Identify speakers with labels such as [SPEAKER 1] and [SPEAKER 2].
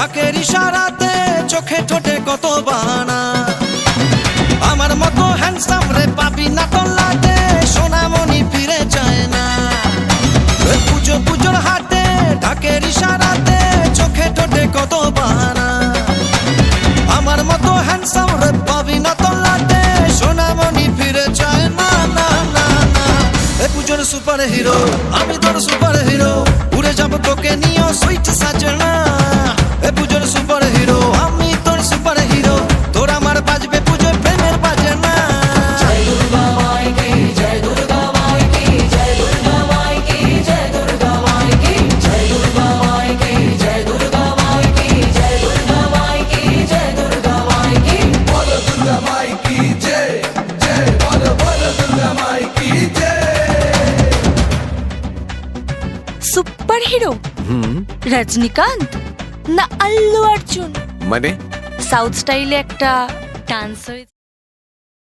[SPEAKER 1] ডাকের ইশারাতে চোখে ঠোঁটে কত বানা আমার মতো হ্যান্ডসাম রে পাবি না কল্লাতে সোনামণি ফিরে যায় না। পুজো পুজোর হাতে ডাকের ইশারাতে চোখে ঠোঁটে কত বানা আমার মতো হ্যান্ডসাম রে পাবি না তল্লাতে সোনামণি ফিরে যায় না না না না। এ পুজোর সুপার হিরো আমি তোর সুপার হিরো উড়ে যাব তোকে নিয়ে সুইট সাজানো
[SPEAKER 2] సూపర్ హీరో రజనీకాంత్ না আল্লু అర్জুন
[SPEAKER 3] মানে
[SPEAKER 2] সাউথ স্টাইলে একটা ডান্স